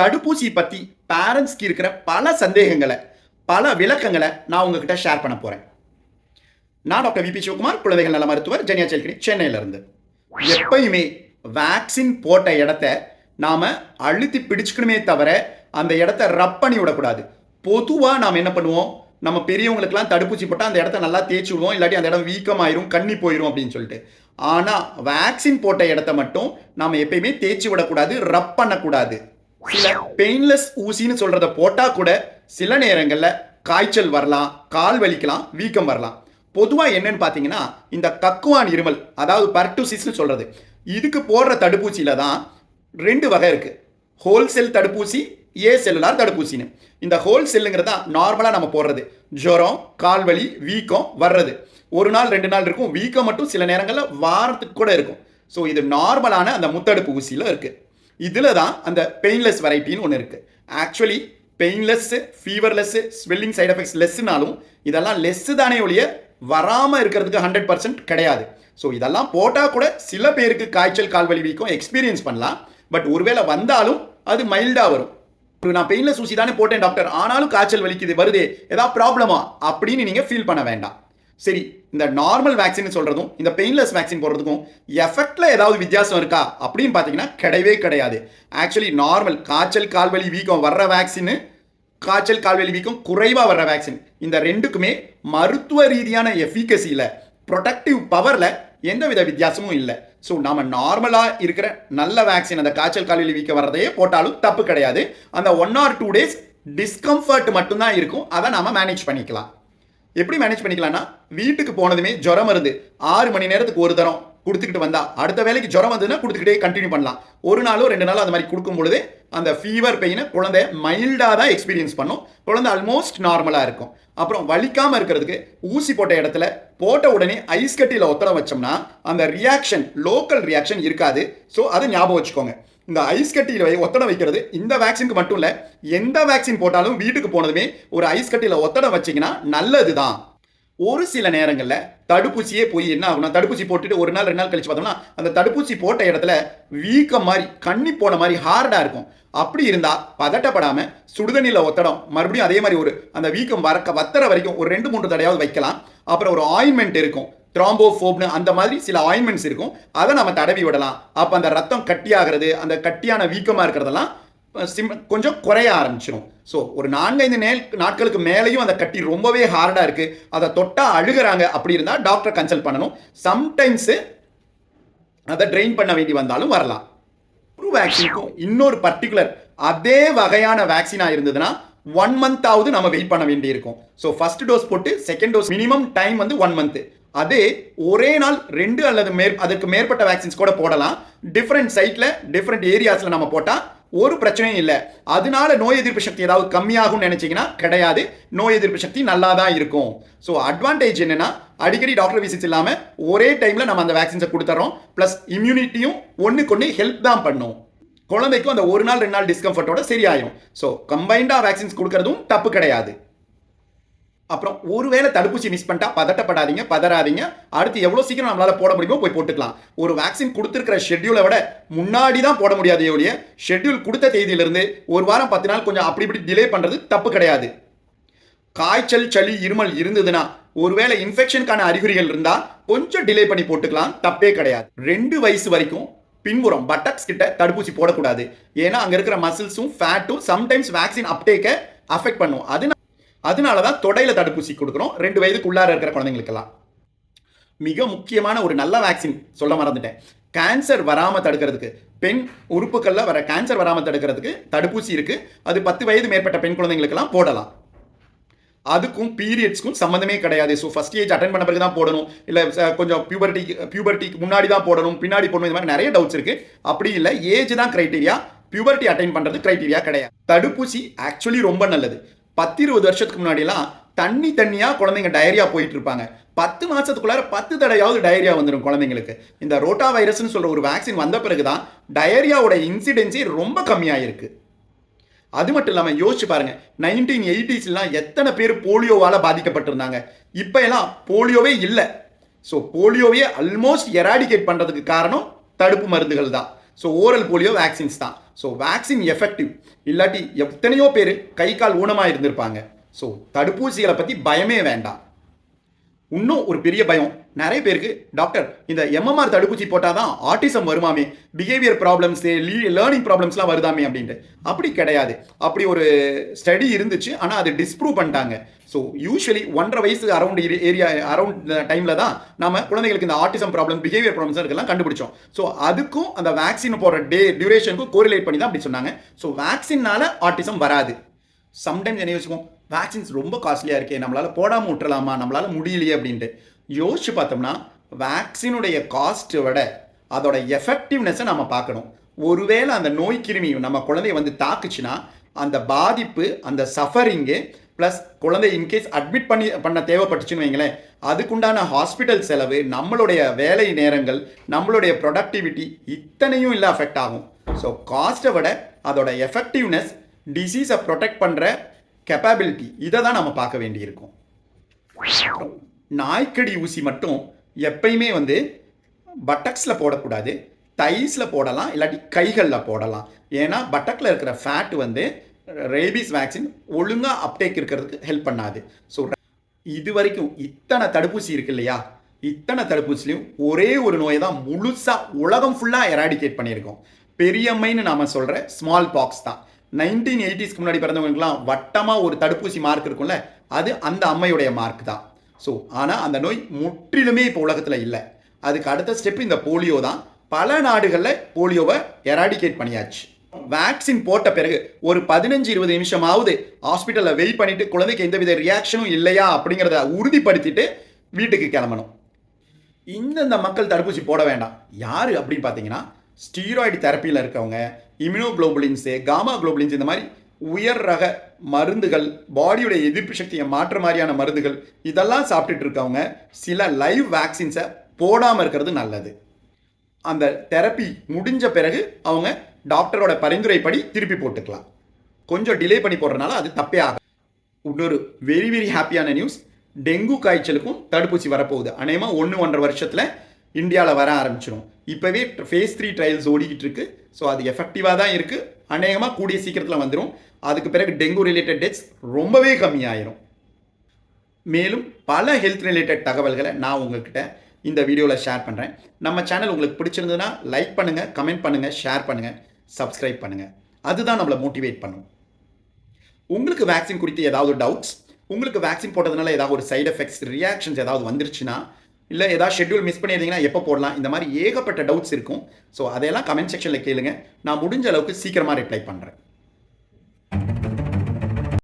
தடுப்பூசி பற்றி பேரண்ட்ஸ்க்கு இருக்கிற பல சந்தேகங்களை பல விளக்கங்களை நான் உங்ககிட்ட ஷேர் பண்ண போகிறேன் நான் டாக்டர் விபி சிவகுமார் குழந்தைகள் நல மருத்துவர் ஜெனியா செல்கினி சென்னையிலேருந்து. எப்பயுமே வேக்சின் போட்ட இடத்த நாம் அழுத்தி பிடிச்சுக்கணுமே தவிர அந்த இடத்த ரப் பண்ணி விடக்கூடாது. பொதுவாக நாம் என்ன பண்ணுவோம்? நம்ம பெரியவங்களுக்குலாம் தடுப்பூசி போட்டால் அந்த இடத்த நல்லா தேய்ச்சி விடுவோம் இல்லாட்டி அந்த இடம் வீக்கமாயிரும் கண்ணி போயிடும் அப்படின்னு சொல்லிட்டு. ஆனால் வேக்சின் போட்ட இடத்த மட்டும் நாம் எப்பயுமே தேய்ச்சி விடக்கூடாது ரப் பண்ணக்கூடாது. சில பெயின்லெஸ் ஊசின்னு சொல்கிறத போட்டா கூட சில நேரங்களில் காய்ச்சல் வரலாம் கால் வலிக்கலாம் வீக்கம் வரலாம். பொதுவாக என்னன்னு பார்த்தீங்கன்னா இந்த கக்குவான் இருமல் அதாவது பர்டூசிஸ்னு சொல்கிறது இதுக்கு போடுற தடுப்பூசியில் தான் ரெண்டு வகை இருக்குது ஹோல்செல் தடுப்பூசி ஏ செல்லுலார் தடுப்பூசின்னு. இந்த ஹோல் செல்லுங்கிறது தான் நார்மலாக நம்ம போடுறது. ஜுரம் கால்வலி வீக்கம் வர்றது. ஒரு நாள் ரெண்டு நாள் இருக்கும். வீக்கம் மட்டும் சில நேரங்களில் வாரத்துக்கு கூட இருக்கும். ஸோ இது நார்மலான அந்த முத்தடுப்பு ஊசியில் இருக்குது இதில் தான் அந்த பெயின்லெஸ் வெரைட்டின்னு ஒன்று இருக்குது actually painless feverless swelling side effects லெஸ்ஸுனாலும் இதெல்லாம் லெஸ்ஸு தானே ஒழிய வராமல் இருக்கிறதுக்கு ஹண்ட்ரட் பர்சன்ட் கிடையாது. ஸோ இதெல்லாம் போட்டால் கூட சில பேருக்கு காய்ச்சல் கால்வலி வீக்கம் எக்ஸ்பீரியன்ஸ் பண்ணலாம். பட் ஒருவேளை வந்தாலும் அது மைல்டாக வரும். இப்போ நான் பெயின்லெஸ் ஊசி தானே போட்டேன் டாக்டர் ஆனாலும் காய்ச்சல் வலிக்குது வருதே ஏதாவது ப்ராப்ளமா அப்படின்னு நீங்கள் ஃபீல் பண்ண வேண்டாம். சரி இந்த நார்மல் வேக்சின் சொல்கிறதும் இந்த பெயின்லெஸ் வேக்சின் போடுறதுக்கும் எஃபெக்டில் ஏதாவது வித்தியாசம் இருக்கா? அப்படின்னு பார்த்தீங்கன்னா கிடையவே கிடையாது. ஆக்சுவலி நார்மல் காய்ச்சல் கால்வலி வீக்கம் வர்ற வேக்சின் காய்ச்சல் கால்வலி வீக்கம் குறைவாக வர்ற வேக்சின் இந்த ரெண்டுக்குமே மருத்துவ ரீதியான எஃபிகசியில் ப்ரொடக்டிவ் பவரில் எந்தவித வித்தியாசமும் இல்லை. ஸோ நாம் நார்மலாக இருக்கிற நல்ல வேக்சின் அந்த காய்ச்சல் கால்வலி வீக்க வர்றதையே போட்டாலும் தப்பு கிடையாது. அந்த one or two days discomfort மட்டும்தான் இருக்கும். அதை நாம் மேனேஜ் பண்ணிக்கலாம். எப்படி மேனேஜ் பண்ணிக்கலாம்னா வீட்டுக்கு போனதுமே ஜுரம் இருந்து ஆறு மணி நேரத்துக்கு ஒரு தரம் கொடுத்துக்கிட்டு வந்தா அடுத்த வேலைக்கு ஜுரம் வந்ததுன்னா கொடுத்துக்கிட்டே கண்டினியூ பண்ணலாம். ஒரு நாளோ ரெண்டு நாளோ அந்த மாதிரி கொடுக்கும் பொழுது அந்த ஃபீவர் பெயினை குழந்தை மைல்டாக தான் எக்ஸ்பீரியன்ஸ் பண்ணும். குழந்தை ஆல்மோஸ்ட் நார்மலாக இருக்கும். அப்புறம் வலிக்காமல் இருக்கிறதுக்கு ஊசி போட்ட இடத்துல போட்ட உடனே ஐஸ் கட்டியில் ஒத்தடம் வச்சோம்னா அந்த ரியாக்ஷன் லோக்கல் ரியாக்ஷன் இருக்காது. ஸோ அதை ஞாபகம் வச்சுக்கோங்க. இந்த ஐஸ் கட்டியில் ஒத்தடை ஒத்தடம் வைக்கிறது இந்த வேக்சினுக்கு மட்டும் இல்லை எந்த வேக்சின் போட்டாலும் வீட்டுக்கு போனதுமே ஒரு ஐஸ் கட்டியில் ஒத்தடம் வச்சிங்கன்னா நல்லது தான் ஒரு சில நேரங்களில் தடுப்பூசியே போய் என்ன ஆகும்னா தடுப்பூசி போட்டுட்டு ஒரு நாள் ரெண்டு நாள் கழிச்சு பார்த்தோம்னா அந்த தடுப்பூசி போட்ட இடத்துல வீக்கம் மாதிரி கண்ணி போன மாதிரி ஹார்டாக இருக்கும். அப்படி இருந்தால் பதட்டப்படாமல் சுடுதண்ணியில் ஒத்தடம் மறுபடியும் அதே மாதிரி ஒரு அந்த வீக்கம் வரக்க வத்துற வரைக்கும் ஒரு ரெண்டு மூன்று தடையாவது வைக்கலாம். அப்புறம் ஒரு ஆயின்மெண்ட் இருக்கும். த்ராம்போஃபோப்னு அந்த மாதிரி சில ஆயின்மெண்ட்ஸ் இருக்கும். அதை நம்ம தடவி விடலாம். அப்போ அந்த ரத்தம் கட்டியாகிறது அந்த கட்டியான வீக்கமாக இருக்கிறதெல்லாம் சிம் கொஞ்சம் குறைய ஆரம்பிச்சிடும் ஸோ ஒரு நான்கைந்து நே நாட்களுக்கு மேலேயும் அந்த கட்டி ரொம்பவே ஹார்டாக இருக்குது அதை தொட்டால் அழுகுறாங்க. அப்படி இருந்தால் டாக்டரை கன்சல்ட் பண்ணணும். சம்டைம்ஸு அதை ட்ரெயின் பண்ண வேண்டி வந்தாலும் வரலாம். ஒரு வேக்சினுக்கும் இன்னொரு பர்டிகுலர் அதே வகையான வேக்சினாக இருந்ததுன்னா ஒன் மந்த்தாவது நம்ம வெயிட் பண்ண வேண்டியிருக்கும். ஸோ ஃபர்ஸ்ட் டோஸ் போட்டு செகண்ட் டோஸ் மினிமம் டைம் வந்து ஒன் மந்த்து அதே ஒரே நாள் ரெண்டு அல்லது மேற் அதுக்கு மேற்பட்ட வேக்சின்ஸ் கூட போடலாம். டிஃப்ரெண்ட் சைட்டில் டிஃப்ரெண்ட் ஏரியாஸில் நம்ம போட்டால் ஒரு பிரச்சனையும் இல்லை. அதனால நோய் எதிர்ப்பு சக்தி ஏதாவது கம்மியாகும்னு நினைச்சீங்கன்னா கிடையாது. நோய் எதிர்ப்பு சக்தி நல்லா தான் இருக்கும். ஸோ அட்வான்டேஜ் என்னென்னா அடிக்கடி டாக்டர் விசிட்ஸ் இல்லாமல் ஒரே டைமில் நம்ம அந்த வேக்சின்ஸை கொடுத்துறோம் ப்ளஸ் இம்யூனிட்டியும் ஒன்றுக்கு ஒன்று ஹெல்ப் தான் பண்ணும். குழந்தைக்கும் அந்த ஒரு நாள் ரெண்டு நாள் டிஸ்கம்ஃபர்ட்டோட சரியாயும் ஸோ கம்பைண்டாக வேக்சின்ஸ் கொடுக்கறதும் தப்பு கிடையாது. அப்புறம் ஒருவேளை தடுப்பூசி மிஸ் பண்ணிட்டா பதட்டப்படாதீங்க பதறாதீங்க. அடுத்து எவ்வளோ சீக்கிரம் நம்மளால் போட முடியுமோ போய் போட்டுக்கலாம். ஒரு வேக்சின் கொடுத்துருக்கிற ஷெட்யூலை விட முன்னாடி தான் போட முடியாது ஒழிய ஷெட்யூல் கொடுத்த தேதியிலிருந்து ஒரு வாரம் பத்து நாள் கொஞ்சம் அப்படி இப்படி டிலே பண்ணுறது தப்பு கிடையாது. காய்ச்சல் சளி இருமல் இருந்ததுன்னா ஒருவேளை இன்ஃபெக்ஷனுக்கான அறிகுறிகள் இருந்தால் கொஞ்சம் டிலே பண்ணி போட்டுக்கலாம். தப்பே கிடையாது. ரெண்டு வயசு வரைக்கும் பின்புறம் பட்டக்ஸ் கிட்ட தடுப்பூசி போடக்கூடாது. ஏன்னா அங்கே இருக்கிற மசில்ஸும் ஃபேட்டும் சம்டைம்ஸ் வேக்சின் அப்டேக்கை அஃபெக்ட் பண்ணும். அது அதனால தான் தொடையில தடுப்பூசி கொடுக்குறோம். ரெண்டு வயதுக்குள்ளார இருக்கிற குழந்தைங்களுக்கெல்லாம். மிக முக்கியமான ஒரு நல்ல வேக்சின் சொல்ல மறந்துட்டேன். கேன்சர் வராமல் தடுக்கிறதுக்கு பெண் உறுப்புகளில் வர கேன்சர் வராமல் தடுக்கிறதுக்கு தடுப்பூசி இருக்குது அது பத்து வயது மேற்பட்ட பெண் குழந்தைங்களுக்கெல்லாம் போடலாம். அதுக்கும் பீரியட்ஸ்க்கும் சம்மந்தமே கிடையாது. ஸோ ஃபஸ்ட் ஏஜ் அட்டன் பண்ண பிறகு தான் போடணும். இல்லை கொஞ்சம் பியூபர்ட்டி பியூபர்ட்டிக்கு முன்னாடி தான் போடணும். பின்னாடி போடணும். இந்த மாதிரி நிறைய டவுட்ஸ் இருக்குது அப்படி இல்லை ஏஜ் தான் க்ரைட்டீரியா பியூபர்ட்டி அட்டைன் பண்ணுறது க்ரைட்டீரியா கிடையாது. தடுப்பூசி ஆக்சுவலி ரொம்ப நல்லது. பத்து இருபது வருஷத்துக்கு முன்னாடிலாம் தண்ணி தண்ணியாக குழந்தைங்க டயரியா போயிட்டு இருப்பாங்க பத்து மாதத்துக்குள்ளார பத்து தடையாவது டயரியா வந்துடும் குழந்தைங்களுக்கு. இந்த ரோட்டா வைரஸ்னு சொல்கிற ஒரு வேக்சின் வந்த பிறகு தான் டயரியாவோட இன்சிடென்சி ரொம்ப கம்மியாயிருக்கு. அது மட்டும் இல்லாமல் யோசிச்சு பாருங்க. நைன்டீன் எயிட்டிஸ்லாம் எத்தனை பேர் போலியோவால் பாதிக்கப்பட்டிருந்தாங்க. இப்போ எல்லாம் போலியோவே இல்லை. ஸோ போலியோவே ஆல்மோஸ்ட் எராடிகேட் பண்ணுறதுக்கு காரணம் தடுப்பு மருந்துகள் தான் ஸோ ஓரல் போலியோ வேக்சின்ஸ் தான். ஸோ வேக்சின் எஃபெக்டிவ் இல்லாட்டி எத்தனையோ பேர் கை கால் ஊனமாக இருந்திருப்பாங்க ஸோ தடுப்பூசிகளை பற்றி பயமே வேண்டாம். இன்னும் ஒரு பெரிய பயம். நிறைய பேருக்கு டாக்டர் இந்த எம்எம்ஆர் தடுப்பூசி போட்டால் தான் ஆட்டிசம் வருமாமே பிஹேவியர் ப்ராப்ளம்ஸு லேர்னிங் ப்ராப்ளம்ஸ்லாம் வருதாமே அப்படின்ட்டு. அப்படி கிடையாது. அப்படி ஒரு ஸ்டடி இருந்துச்சு. ஆனால் அது டிஸ்ப்ரூவ் பண்ணிட்டாங்க. ஸோ யூஸ்வலி ஒன்றரை வயசு அரௌண்ட் ஏரியா அரௌண்ட் டைமில் தான் நம்ம குழந்தைகளுக்கு இந்த ஆட்டிசம் ப்ராப்ளம் பிஹேவியர் ப்ராப்ளம்ஸ் இருக்கலாம் கண்டுபிடிச்சோம். ஸோ அதுக்கும் அந்த வேக்சின் போடுற டே டியூரேஷனுக்கும் கோரிலேட் பண்ணி தான் அப்படி சொன்னாங்க. ஸோ வேக்சின்னால ஆட்டிசம் வராது. சம்டைம்ஸ் என்ன யோசிப்போம்? வேக்சின்ஸ் ரொம்ப காஸ்ட்லியாக இருக்கே நம்மளால் போடாமல் விட்டுறலாமா நம்மளால் முடியலையே அப்படின்ட்டு. யோசிச்சு பார்த்தோம்னா வேக்சினுடைய காஸ்ட்டை விட அதோட எஃபெக்டிவ்னஸை நம்ம பார்க்கணும். ஒருவேளை அந்த நோய் கிருமி நம்ம குழந்தைய வந்து தாக்குச்சுன்னா அந்த பாதிப்பு அந்த சஃபரிங்கு ப்ளஸ் குழந்தை இன்கேஸ் அட்மிட் பண்ணி பண்ண தேவைப்பட்டுச்சுன்னு வைங்களேன் அதுக்குண்டான ஹாஸ்பிட்டல் செலவு நம்மளுடைய வேலை நேரங்கள் நம்மளுடைய ப்ரொடக்டிவிட்டி இத்தனையும் இல்லை அஃபெக்ட் ஆகும். ஸோ காஸ்ட்டை விட அதோட எஃபெக்டிவ்னஸ் டிசீஸை ப்ரொடெக்ட் பண்ணுற கெப்பாபிலிட்டி இதை தான் நம்ம பார்க்க வேண்டியிருக்கும். நாய்க்கடி ஊசி மட்டும் எப்பயுமே வந்து பட்டக்ஸில் போடக்கூடாது தைஸில் போடலாம் இல்லாட்டி கைகளில் போடலாம். ஏன்னா பட்டக்கில் இருக்கிற ஃபேட் வந்து ரேபிஸ் வேக்சின் ஒழுங்காக அப்டேக் இருக்கிறதுக்கு ஹெல்ப் பண்ணாது. ஸோ இது வரைக்கும் இத்தனை தடுப்பூசி இருக்கு இல்லையா? இத்தனை தடுப்பூசிலையும் ஒரே ஒரு நோயை தான் முழுசாக உலகம் ஃபுல்லாக எராடிகேட் பண்ணியிருக்கோம். பெரியம்மைன்னு நாம் சொல்கிற ஸ்மால் பாக்ஸ் தான். நைன்டீன் எயிட்டிஸ்க்கு முன்னாடி பிறந்தவங்களுக்குலாம் வட்டமாக ஒரு தடுப்பூசி மார்க் இருக்கும்ல அது அந்த அம்மையுடைய மார்க் தான். ஸோ ஆனால் அந்த நோய் முற்றிலுமே இப்போ உலகத்தில் இல்லை. அதுக்கு அடுத்த ஸ்டெப் இந்த போலியோ தான். பல நாடுகளில் போலியோவை எராடிகேட் பண்ணியாச்சு. வேக்சின் போட்ட பிறகு ஒரு பதினஞ்சு இருபது நிமிஷமாவது ஹாஸ்பிட்டலில் வெயிட் பண்ணிட்டு குழந்தைக்கு எந்தவித ரியாக்ஷனும் இல்லையா அப்படிங்கிறத உறுதிப்படுத்திட்டு வீட்டுக்கு கிளம்பணும். இந்தந்த மக்கள் தடுப்பூசி போட வேண்டாம். யார் அப்படின்னு பார்த்தீங்கன்னா ஸ்டீராய்டு தெரப்பியில் இருக்கவங்க இம்யூனோகுளோபுலின்ஸு காமா குளோபுலின்ஸ் இந்த மாதிரி உயர் ரக மருந்துகள் பாடியோட எதிர்ப்பு சக்தியை மாற்ற மாதிரியான மருந்துகள் இதெல்லாம் சாப்பிட்டுட்டு இருக்கவங்க சில லைவ் வேக்சின்ஸை போடாமல் இருக்கிறது நல்லது. அந்த தெரப்பி முடிஞ்ச பிறகு அவங்க டாக்டரோட பரிந்துரைப்படி திருப்பி போட்டுக்கலாம். கொஞ்சம் டிலே பண்ணி போடுறதுனால அது தப்பே ஆகும் இன்னொரு வெரி வெரி ஹாப்பியான நியூஸ் டெங்கு காய்ச்சலுக்கும் தடுப்பூசி வரப்போகுது. அநேகமாக ஒன்று ஒன்றரை வருஷத்தில் இந்தியாவில் வர ஆரம்பிச்சிடும் இப்போவே ஃபேஸ் த்ரீ ட்ரையல்ஸ் ஓடிக்கிட்டு இருக்கு. ஸோ அது எஃபெக்டிவாக தான் இருக்குது அநேகமாக கூடிய சீக்கிரத்தில் வந்துடும் அதுக்கு பிறகு டெங்கு ரிலேட்டட் டெத்ஸ் ரொம்பவே கம்மியாயிரும். மேலும் பல ஹெல்த் ரிலேட்டட் தகவல்களை நான் உங்ககிட்ட இந்த வீடியோவில் ஷேர் பண்ணுறேன் நம்ம சேனல் உங்களுக்கு பிடிச்சிருந்ததுன்னா லைக் பண்ணுங்கள் கமெண்ட் பண்ணுங்கள் ஷேர் பண்ணுங்கள் சப்ஸ்கிரைப் பண்ணுங்கள் அதுதான் நம்மளை மோட்டிவேட் பண்ணும். உங்களுக்கு வேக்சின் குறித்து ஏதாவது டவுட்ஸ் உங்களுக்கு வேக்சின் போட்டதுனால ஏதாவது ஒரு சைடு எஃபெக்ட்ஸ் ரியாக்ஷன்ஸ் ஏதாவது வந்துருச்சுன்னா இல்லை ஏதாவது ஷெட்யூல் மிஸ் பண்ணியிருந்தீங்கன்னா எப்போ போடலாம்? இந்த மாதிரி ஏகப்பட்ட டவுட்ஸ் இருக்கும். ஸோ அதையெல்லாம் கமெண்ட் செக்ஷனில் கேளுங்க. நான் முடிஞ்ச அளவுக்கு சீக்கிரமாக ரிப்ளை பண்ணுறேன்